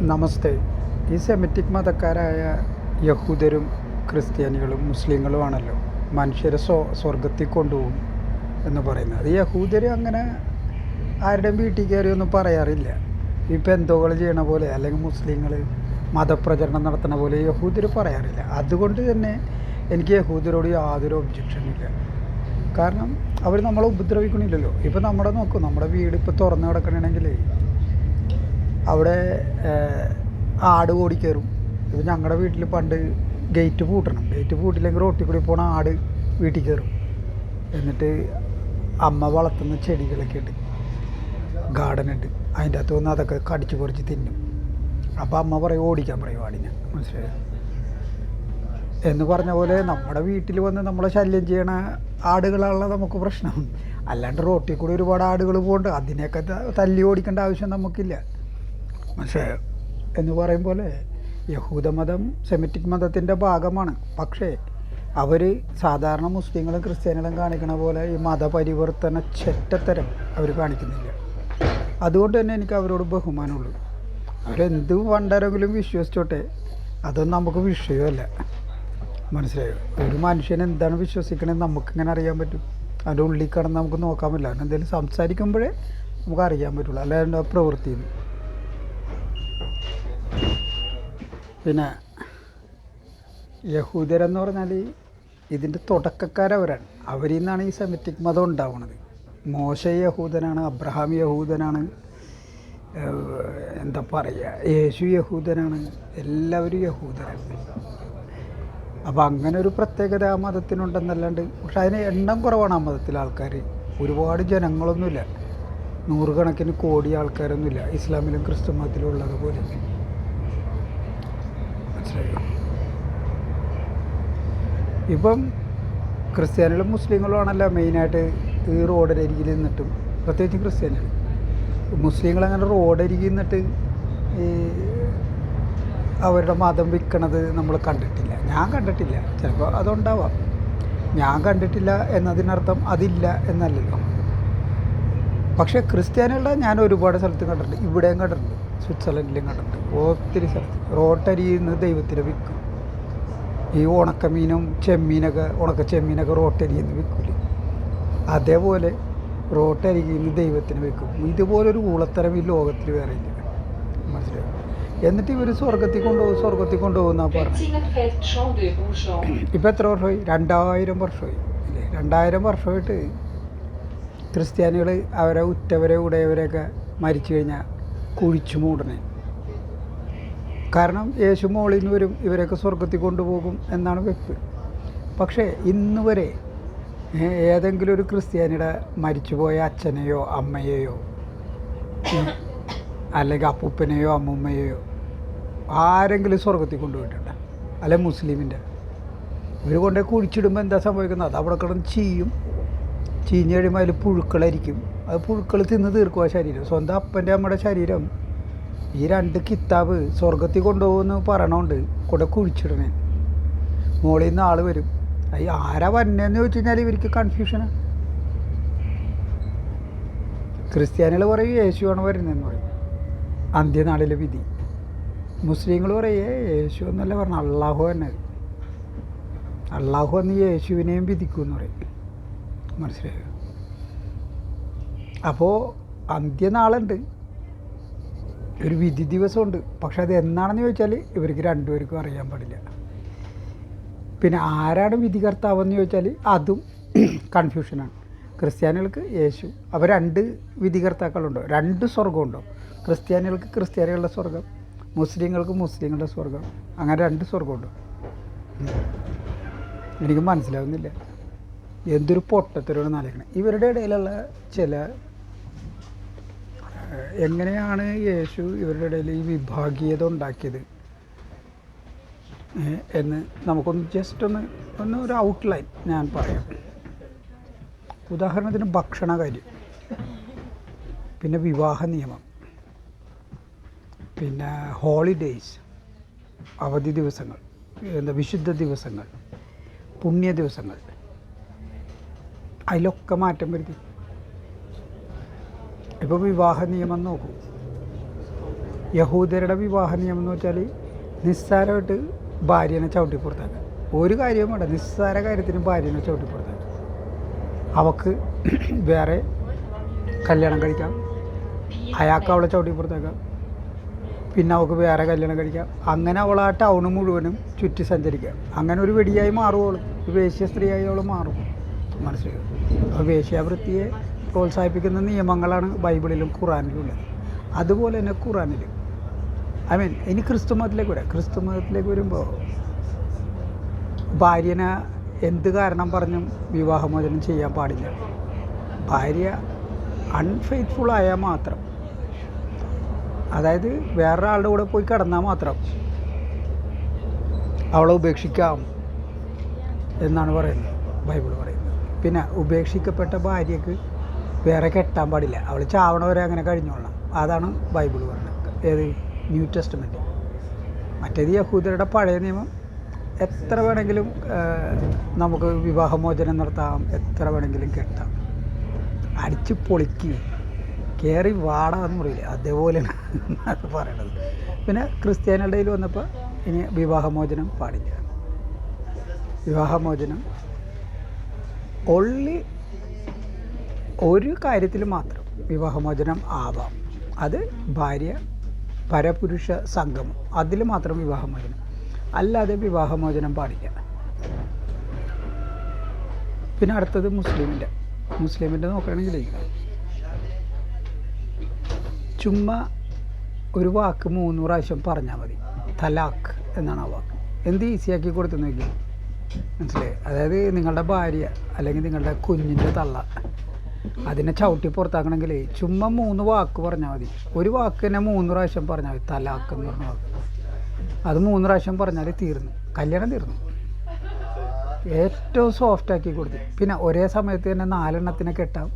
നമസ്തേ. ഈ സെമിറ്റിക് മതക്കാരായ യഹൂദരും ക്രിസ്ത്യാനികളും മുസ്ലിങ്ങളുമാണല്ലോ. മനുഷ്യരെ സ്വ സ്വർഗത്തിൽ കൊണ്ടുപോകും എന്ന് പറയുന്നത്. യഹൂദർ അങ്ങനെ ആരുടെയും വീട്ടിൽ കയറിയൊന്നും പറയാറില്ല. ഈ എന്തോകൾ ചെയ്യണ പോലെ അല്ലെങ്കിൽ മുസ്ലിങ്ങൾ മതപ്രചരണം നടത്തണ പോലെ യഹൂദർ പറയാറില്ല. അതുകൊണ്ട് തന്നെ എനിക്ക് യഹൂദരോട് യാതൊരു ഒബ്ജക്ഷനും ഇല്ല. കാരണം അവർ നമ്മളെ ഉപദ്രവിക്കണില്ലല്ലോ. ഇപ്പം നമ്മുടെ നോക്കും നമ്മുടെ വീട് ഇപ്പോൾ തുറന്നു കിടക്കണമെങ്കിൽ അവിടെ ആട് ഓടി കയറും. ഇപ്പം ഞങ്ങളുടെ വീട്ടിൽ പണ്ട് ഗേറ്റ് പൂട്ടണം. ഗേറ്റ് പൂട്ടില്ലെങ്കിൽ റോട്ടിൽ കൂടി പോണ ആട് വീട്ടിൽ കയറും. എന്നിട്ട് അമ്മ വളർത്തുന്ന ചെടികളൊക്കെ ഉണ്ട് ഗാർഡൻ ഉണ്ട് അതിന്റെ അകത്ത് വന്ന് അതൊക്കെ കടിച്ച് പറിച്ച് തിന്നും. അപ്പോൾ അമ്മ പറയും ഓടിക്കാൻ പറയും ആടിനെ. മനസ്സിലായോ? എന്ന് പറഞ്ഞ പോലെ നമ്മുടെ വീട്ടിൽ വന്ന് നമ്മളെ ശല്യം ചെയ്യണ ആടുകളാണല്ലോ നമുക്ക് പ്രശ്നം. അല്ലാണ്ട് റോട്ടിൽ കൂടി ഒരുപാട് ആടുകൾ പോകുന്നുണ്ട് അതിനെയൊക്കെ തല്ലി ഓടിക്കേണ്ട ആവശ്യം നമുക്കില്ല. മനസ്സിലായോ എന്ന് പറയും പോലെ യഹൂദമതം സെമിറ്റിക് മതത്തിന്റെ ഭാഗമാണ്. പക്ഷേ അവർ സാധാരണ മുസ്ലിങ്ങളും ക്രിസ്ത്യാനികളും കാണിക്കണ പോലെ ഈ മതപരിവർത്തന ചെറ്റത്തരം അവർ കാണിക്കുന്നില്ല. അതുകൊണ്ട് തന്നെ എനിക്ക് അവരോട് ബഹുമാനമുള്ളൂ. അവരെന്ത് വണ്ടരെങ്കിലും വിശ്വസിച്ചോട്ടെ അതൊന്നും നമുക്ക് വിഷയമല്ല. മനസ്സിലായോ? ഒരു മനുഷ്യൻ എന്താണ് വിശ്വസിക്കണമെന്ന് നമുക്കിങ്ങനെ അറിയാൻ പറ്റും. അതിന്റെ ഉള്ളിൽ കിടന്ന് നമുക്ക് നോക്കാൻ പറ്റില്ല. അവൻ എന്തെങ്കിലും സംസാരിക്കുമ്പോഴേ നമുക്ക് അറിയാൻ പറ്റുള്ളൂ. അല്ലാതെ പ്രവൃത്തിയിൽ പിന്നെ യഹൂദരെന്ന് പറഞ്ഞാൽ ഇതിന്റെ തുടക്കക്കാരവരാണ്. അവരിൽ നിന്നാണ് ഈ സെമിറ്റിക് മതം ഉണ്ടാവുന്നത് മോശ യഹൂദനാണ് അബ്രഹാം യഹൂദനാണ് എന്താ പറയുക യേശു യഹൂദനാണ് എല്ലാവരും യഹൂദരാണ്. അപ്പോൾ അങ്ങനെ ഒരു പ്രത്യേകത ആ മതത്തിനുണ്ടെന്നല്ലാണ്ട് പക്ഷെ അതിന് എണ്ണം കുറവാണ് ആ മതത്തിലെ ആൾക്കാർ ഒരുപാട് ജനങ്ങളൊന്നുമില്ല. നൂറുകണക്കിന് കോടി ആൾക്കാരൊന്നുമില്ല ഇസ്ലാമിലും ക്രിസ്തു മതത്തിലും ഉള്ളതുപോലെ മനസ്സിലായോ. ഇപ്പം ക്രിസ്ത്യാനികളും മുസ്ലിങ്ങളും ആണല്ലോ മെയിനായിട്ട് ഈ റോഡരികിൽ നിന്നിട്ടും പ്രത്യേകിച്ച് ക്രിസ്ത്യാനികൾ. മുസ്ലിങ്ങൾ അങ്ങനെ റോഡരികിൽ നിന്നിട്ട് ഈ അവരുടെ മതം വിൽക്കണത് നമ്മൾ കണ്ടിട്ടില്ല. ഞാൻ കണ്ടിട്ടില്ല. ചിലപ്പോൾ അതുണ്ടാവാം. ഞാൻ കണ്ടിട്ടില്ല എന്നതിനർത്ഥം അതില്ല എന്നല്ലല്ലോ. പക്ഷേ ക്രിസ്ത്യാനികളുടെ ഞാൻ ഒരുപാട് സ്ഥലത്ത് കണ്ടിട്ടുണ്ട്. ഇവിടെയും കണ്ടിട്ടുണ്ട്. സ്വിറ്റ്സർലൻഡിലും കണ്ടിട്ടുണ്ട്. ഒത്തിരി സ്ഥലത്ത്. റോട്ടരിയിൽ നിന്ന് ദൈവത്തിന് വിൽക്കും. ഈ ഉണക്കമീനും ചെമ്മീനൊക്കെ ഉണക്ക ചെമ്മീനൊക്കെ റോട്ടരിയിൽ നിന്ന് വിൽക്കൂലേ. അതേപോലെ റോട്ടരിയിൽ നിന്ന് ദൈവത്തിന് വെക്കും ഇതുപോലൊരു ഊളത്തരം ഈ ലോകത്തിൽ വേറെ ഇല്ല. മനസ്സിലായി? എന്നിട്ട് ഇവർ സ്വർഗത്തിൽ കൊണ്ടുപോകും സ്വർഗത്തിൽ കൊണ്ടുപോകുന്ന പറഞ്ഞു. ഇപ്പം എത്ര വർഷമായി? രണ്ടായിരം വർഷമായി. അല്ലേ രണ്ടായിരം വർഷമായിട്ട് ക്രിസ്ത്യാനികൾ അവരെ ഉറ്റവരെ ഉടയവരെയൊക്കെ മരിച്ചു കഴിഞ്ഞാൽ കുഴിച്ചു മൂടണേ. കാരണം യേശു മോളിൽ നിന്ന് വരും ഇവരെയൊക്കെ സ്വർഗത്തിൽ കൊണ്ടുപോകും എന്നാണ് വെപ്പ്. പക്ഷേ ഇന്ന് വരെ ഏതെങ്കിലും ഒരു ക്രിസ്ത്യാനിയുടെ മരിച്ചുപോയ അച്ഛനെയോ അമ്മയെയോ അല്ലെങ്കിൽ അപ്പൂപ്പനെയോ അമ്മൂമ്മയെയോ ആരെങ്കിലും സ്വർഗത്തിൽ കൊണ്ടുപോയിട്ടുണ്ട് അല്ലെ മുസ്ലിമിന്റെ. ഇവർ കൊണ്ടുപോയി കുഴിച്ചിടുമ്പോൾ എന്താ സംഭവിക്കുന്നത്? അത് അവിടെ കിടന്ന് ചീയും ചീഞ്ഞ് കഴിയുമ്പോൾ അതിൽ പുഴുക്കളായിരിക്കും. അത് പുഴുക്കൾ തിന്ന് തീർക്കുക ശരീരം. സ്വന്തം അപ്പന്റെ നമ്മുടെ ശരീരം. ഈ രണ്ട് കിത്താബ് സ്വർഗത്തിൽ കൊണ്ടുപോകുമെന്ന് പറയണോണ്ട് കൂടെ കുഴിച്ചിടണേ. മോളിൽ നിന്ന് ആൾ വരും. അയ്യ ആരാ വന്നതെന്ന് ചോദിച്ചു കഴിഞ്ഞാൽ ഇവർക്ക് കൺഫ്യൂഷനാണ് ക്രിസ്ത്യാനികൾ പറയും യേശുവാണ് വരുന്നതെന്ന് പറയും. അന്ത്യനാളിലെ വിധി. മുസ്ലിങ്ങൾ പറയേ യേശു എന്നല്ല പറഞ്ഞു അള്ളാഹു തന്നെ. അള്ളാഹു എന്ന് യേശുവിനെയും വിധിക്കുമെന്ന് പറയും. മനസ്സിലായോ? അപ്പോൾ അന്ത്യനാളുണ്ട്. ഒരു വിധി ദിവസമുണ്ട്. പക്ഷെ അത് എന്നാണെന്ന് ചോദിച്ചാൽ ഇവർക്ക് രണ്ടുപേർക്കും അറിയാൻ പാടില്ല. പിന്നെ ആരാണ് വിധികർത്താവെന്ന് ചോദിച്ചാൽ അതും കൺഫ്യൂഷനാണ്. ക്രിസ്ത്യാനികൾക്ക് യേശു. അവർ രണ്ട് വിധികർത്താക്കളുണ്ടോ? രണ്ട് സ്വർഗമുണ്ടോ ക്രിസ്ത്യാനികൾക്ക് ക്രിസ്ത്യാനികളുടെ സ്വർഗം മുസ്ലിങ്ങൾക്ക് മുസ്ലിങ്ങളുടെ സ്വർഗം അങ്ങനെ രണ്ട് സ്വർഗമുണ്ടോ എനിക്ക് മനസ്സിലാവുന്നില്ല. എന്തൊരു പൊട്ടത്തരോട് നാലിക്കണം ഇവരുടെ ഇടയിലുള്ള ചില എങ്ങനെയാണ് യേശു ഇവരുടെ ഇടയിൽ ഈ വിഭാഗീയത ഉണ്ടാക്കിയത്? എന്ന് നമുക്കൊന്ന് ജസ്റ്റ് ഒന്ന് ഒന്ന് ഒരു ഔട്ട്ലൈൻ ഞാൻ പറയാം. ഉദാഹരണത്തിന് ഭക്ഷണ കാര്യം. പിന്നെ വിവാഹ നിയമം. പിന്നെ ഹോളിഡേയ്സ് അവധി ദിവസങ്ങൾ എന്താ വിശുദ്ധ ദിവസങ്ങൾ പുണ്യ ദിവസങ്ങൾ. അതിലൊക്കെ മാറ്റം വരുത്തി. ഇപ്പോൾ വിവാഹ നിയമം നോക്കൂ. യഹൂദരുടെ വിവാഹ നിയമം എന്ന് വെച്ചാൽ നിസ്സാരമായിട്ട് ഭാര്യനെ ചവിട്ടി ഒരു കാര്യവും വേണ്ട നിസ്സാര കാര്യത്തിന് ഭാര്യനെ ചവിട്ടി അവക്ക് വേറെ കല്യാണം കഴിക്കാം. അയാൾക്ക് അവളെ ചവിട്ടി പുറത്താക്കാം പിന്നെ അവൾക്ക് വേറെ കല്യാണം കഴിക്കാം. അങ്ങനെ അവൾ ആ ടൗൺ മുഴുവനും ചുറ്റി സഞ്ചരിക്കാം അങ്ങനെ ഒരു വെടിയായി മാറും അവൾ വേശ്യ സ്ത്രീയായി അവൾ മാറും. മനസ്സിലായോ. അപ്പോൾ വേശ്യാവൃത്തിയെ പ്രോത്സാഹിപ്പിക്കുന്ന നിയമങ്ങളാണ് ബൈബിളിലും ഖുറാനിലും ഉള്ളത്. അതുപോലെ തന്നെ ഖുറാനിലും ഐ മീൻ ഇനി ക്രിസ്തു മതത്തിലേക്ക് വരാം. ക്രിസ്തു മതത്തിലേക്ക് വരുമ്പോൾ ഭാര്യനെ എന്ത് കാരണം പറഞ്ഞും വിവാഹമോചനം ചെയ്യാൻ പാടില്ല. ഭാര്യ അൺഫെയ്ത്ത്ഫുൾ ആയാൽ മാത്രം. അതായത് വേറൊരാളുടെ കൂടെ പോയി കിടന്നാൽ മാത്രം അവളെ ഉപേക്ഷിക്കാം എന്നാണ് പറയുന്നത് ബൈബിൾ പറയുന്നത്. പിന്നെ ഉപേക്ഷിക്കപ്പെട്ട ഭാര്യക്ക് വേറെ കെട്ടാൻ പാടില്ല. അവൾ ചാവണവരെ അങ്ങനെ കഴിഞ്ഞോളണം അതാണ് ബൈബിൾ പറയുന്നത് ഏത്? ന്യൂ ടെസ്റ്റ്മെന്റ് മറ്റേത് യഹൂദരുടെ പഴയ നിയമം. എത്ര വേണമെങ്കിലും നമുക്ക് വിവാഹമോചനം നടത്താം. എത്ര വേണമെങ്കിലും കെട്ടാം. അടിച്ച് പൊളിക്ക്. കയറി വാടാന്ന് പറയില്ല? അതേപോലെയാണ് അത് പറയണത്. പിന്നെ ക്രിസ്ത്യാനികളുടെ വന്നപ്പോൾ ഇനി വിവാഹമോചനം പാടില്ല. വിവാഹമോചനം ഒള്ളി ഒരു കാര്യത്തിൽ മാത്രം വിവാഹമോചനം ആവാം. അത് ഭാര്യ പരപുരുഷ സംഗമം. അതിൽ മാത്രം വിവാഹമോചനം. അല്ലാതെ വിവാഹമോചനം പാടില്ല. പിന്നെ അടുത്തത് മുസ്ലിമിന്റെ. മുസ്ലിമിന്റെ നോക്കുകയാണെങ്കിൽ ചുമ്മാ ഒരു വാക്ക് മൂന്ന് പ്രാവശ്യം പറഞ്ഞാൽ മതി. തലാഖ് എന്നാണ് ആ വാക്ക്. എന്ത് ഈസിയാക്കി കൊടുത്തു നോക്കി മനസ്സിലായി? അതായത് നിങ്ങളുടെ ഭാര്യ അല്ലെങ്കിൽ നിങ്ങളുടെ കുഞ്ഞിന്റെ തള്ള അതിനെ ചവിട്ടി പുറത്താക്കണമെങ്കിൽ ചുമ്മാ മൂന്ന് വാക്ക് പറഞ്ഞാൽ മതി. ഒരു വാക്ക് തന്നെ മൂന്ന് പ്രാവശ്യം പറഞ്ഞാൽ മതി. തലാക്ക് എന്ന് പറഞ്ഞ വാക്ക്. അത് മൂന്ന് പ്രാവശ്യം പറഞ്ഞാൽ തീർന്നു. കല്യാണം തീർന്നു. ഏറ്റവും സോഫ്റ്റ് ആക്കി കൊടുത്തു. പിന്നെ ഒരേ സമയത്ത് തന്നെ നാലെണ്ണത്തിനെ കെട്ടാം.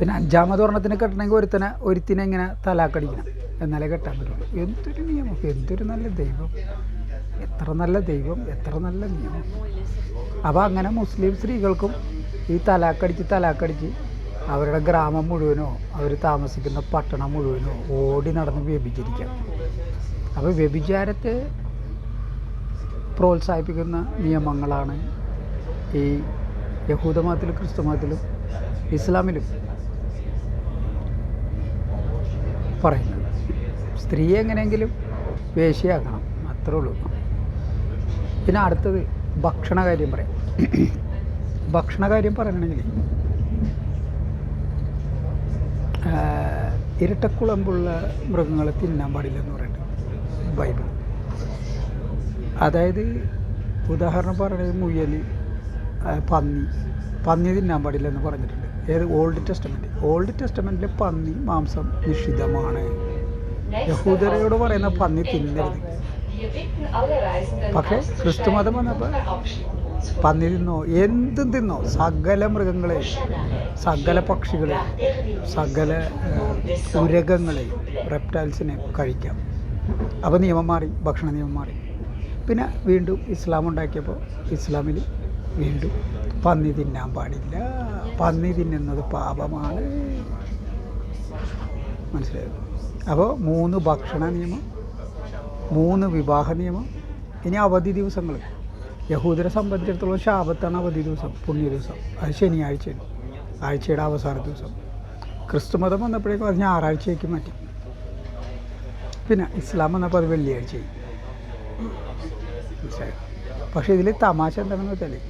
പിന്നെ അഞ്ചാമത് ഒരെണ്ണത്തിന് കെട്ടണമെങ്കിൽ ഒരുത്തനെ ഒരുത്തിനെ ഇങ്ങനെ തലാക്കടിക്കണം എന്നാലേ കെട്ടാൻ പറ്റുള്ളൂ. എന്തൊരു നിയമം? എന്തൊരു നല്ല ദൈവം. എത്ര നല്ല ദൈവം എത്ര നല്ല നിയമം. അപ്പോൾ അങ്ങനെ മുസ്ലിം സ്ത്രീകൾക്കും ഈ തലാക്കടിച്ച് തലാക്കടിച്ച് അവരുടെ ഗ്രാമം മുഴുവനോ അവർ താമസിക്കുന്ന പട്ടണം മുഴുവനോ ഓടി നടന്ന് വ്യഭിചരിക്കാം. അപ്പോൾ വ്യഭിചാരത്തെ പ്രോത്സാഹിപ്പിക്കുന്ന നിയമങ്ങളാണ് ഈ യഹൂദ മതത്തിലും ക്രിസ്തു മതത്തിലും ഇസ്ലാമിലും പറയുന്നത്. സ്ത്രീ എങ്ങനെയെങ്കിലും വേശിയാക്കണം അത്രേ ഉള്ളൂ. പിന്നെ അടുത്തത് ഭക്ഷണ കാര്യം പറയാം. ഭക്ഷണ കാര്യം പറയണമെങ്കിൽ ഇരട്ടക്കുളമ്പുള്ള മൃഗങ്ങളെ തിന്നാൻ പാടില്ലെന്ന് പറയുന്നുണ്ട് ബൈബിൾ. അതായത് ഉദാഹരണം പറയുന്നത് മുയൽ പന്നി. പന്നി തിന്നാൻ പാടില്ല എന്ന് പറഞ്ഞിട്ടുണ്ട്. ഏത്? ഓൾഡ് ടെസ്റ്റമെന്റ് ഓൾഡ് ടെസ്റ്റമെന്റിൽ പന്നി മാംസം നിഷിദ്ധമാണ്. യഹൂദരയോട് പറയുന്ന പന്നി തിന്നരുത്. പക്ഷേ ക്രിസ്തുമതം വന്നപ്പോൾ പന്നി തിന്നോ എന്തും തിന്നോ സകല മൃഗങ്ങളെ സകല പക്ഷികളെ സകല ഉരകങ്ങളെ റെപ്റ്റൈൽസിനെ കഴിക്കാം. അപ്പോൾ നിയമം മാറി ഭക്ഷണ നിയമം മാറി. പിന്നെ വീണ്ടും ഇസ്ലാം ഉണ്ടാക്കിയപ്പോൾ ഇസ്ലാമിൽ വീണ്ടും പന്നി തിന്നാൻ പാടില്ല. പന്നി തിന്നുന്നത് പാപമാണ്. മനസ്സിലായോ? അപ്പോൾ മൂന്ന് ഭക്ഷണ നിയമം മൂന്ന് വിവാഹ നിയമം ഇനി അവധി ദിവസങ്ങൾ യഹൂദരെ സംബന്ധിച്ചിടത്തോളം ശാപത്താണ് അവധി ദിവസം പുണ്യ ദിവസം. അത് ശനിയാഴ്ചയാണ് ആഴ്ചയുടെ അവസാന ദിവസം. ക്രിസ്തുമതം വന്നപ്പോഴേക്കും അത് ഞായറാഴ്ചയ്ക്ക് മാറ്റി. പിന്നെ ഇസ്ലാം വന്നപ്പോൾ അത് മനസ്സിലായോ? പക്ഷേ ഇതിൽ തമാശ എന്താണെന്ന് വെച്ചാൽ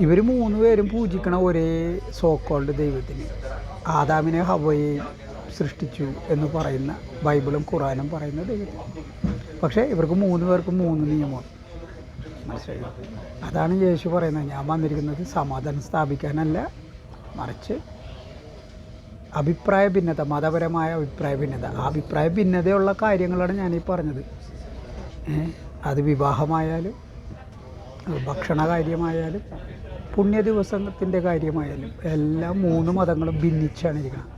ഇവർ മൂന്ന് പേരും പൂജിക്കണ ഒരേ സോക്കോൾഡ് ദൈവത്തിന്. ആദാമിനെ ഹവയെയും സൃഷ്ടിച്ചു എന്ന് പറയുന്ന ബൈബിളും ഖുറാനും പറയുന്ന ദൈവം പക്ഷേ ഇവർക്ക് മൂന്ന് പേർക്കും മൂന്ന് നിയമമാണ് മനസ്സിലായോ? അതാണ് യേശു പറയുന്നത്. ഞാൻ വന്നിരിക്കുന്നത് സമാധാനം സ്ഥാപിക്കാനല്ല മറിച്ച് അഭിപ്രായ ഭിന്നത മതപരമായ അഭിപ്രായ ഭിന്നത. ആ അഭിപ്രായ ഭിന്നതയുള്ള കാര്യങ്ങളാണ് ഞാനീ പറഞ്ഞത്. അത് വിവാഹമായാലും ഭക്ഷണ കാര്യമായാലും പുണ്യ ദിവസത്തിന്റെ കാര്യമായാലും എല്ലാ മൂന്ന് മതങ്ങളും ഭിന്നിച്ചാണ് ഇരിക്കുന്നത്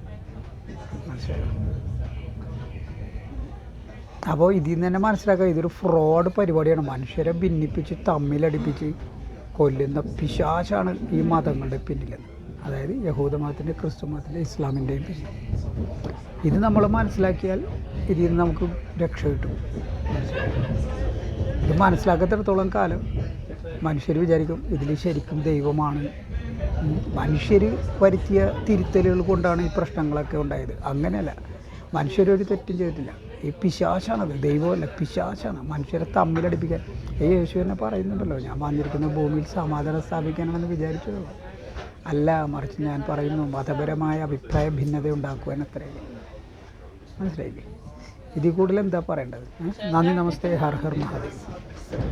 അപ്പോൾ ഇതിൽ നിന്ന് തന്നെ മനസ്സിലാക്കുക ഇതൊരു ഫ്രോഡ് പരിപാടിയാണ്. മനുഷ്യരെ ഭിന്നിപ്പിച്ച് തമ്മിലടിപ്പിച്ച് കൊല്ലുന്ന പിശാശാണ് ഈ മതങ്ങളുടെ പിന്നിൽ അതായത് യഹൂദ മതത്തിന്റെ ക്രിസ്തു മതത്തിന്റെ ഇസ്ലാമിന്റെയും പിന്നിൽ ഇത് നമ്മൾ മനസ്സിലാക്കിയാൽ ഇതിൽ നിന്ന് നമുക്ക് രക്ഷ കിട്ടും. ഇത് മനസ്സിലാക്കത്തിടത്തോളം കാലം മനുഷ്യർ വിചാരിക്കും ഇതിൽ ശരിക്കും ദൈവമാണ്. മനുഷ്യർ വരുത്തിയ തിരുത്തലുകൾ കൊണ്ടാണ് ഈ പ്രശ്നങ്ങളൊക്കെ ഉണ്ടായത്. അങ്ങനെയല്ല. മനുഷ്യരൊരു തെറ്റും ചെയ്തിട്ടില്ല. ഈ പിശാശാണത്. ദൈവമല്ല പിശാശാണ്. മനുഷ്യരെ തമ്മിലടിപ്പിക്കാൻ. ഈ യേശു എന്നെ പറയുന്നുണ്ടല്ലോ ഞാൻ വന്നിരിക്കുന്ന ഭൂമിയിൽ സമാധാനം സ്ഥാപിക്കാനാണെന്ന് വിചാരിച്ചതോ. അല്ല മറിച്ച് ഞാൻ പറയുന്നു മതപരമായ അഭിപ്രായ ഭിന്നത ഉണ്ടാക്കുവാൻ അത്രയേ മനസ്സിലായില്ലേ? ഇതിൽ കൂടുതൽ എന്താ പറയേണ്ടത്? നന്ദി നമസ്തേ. ഹർഹർ ഹർ മഹാദേവ്.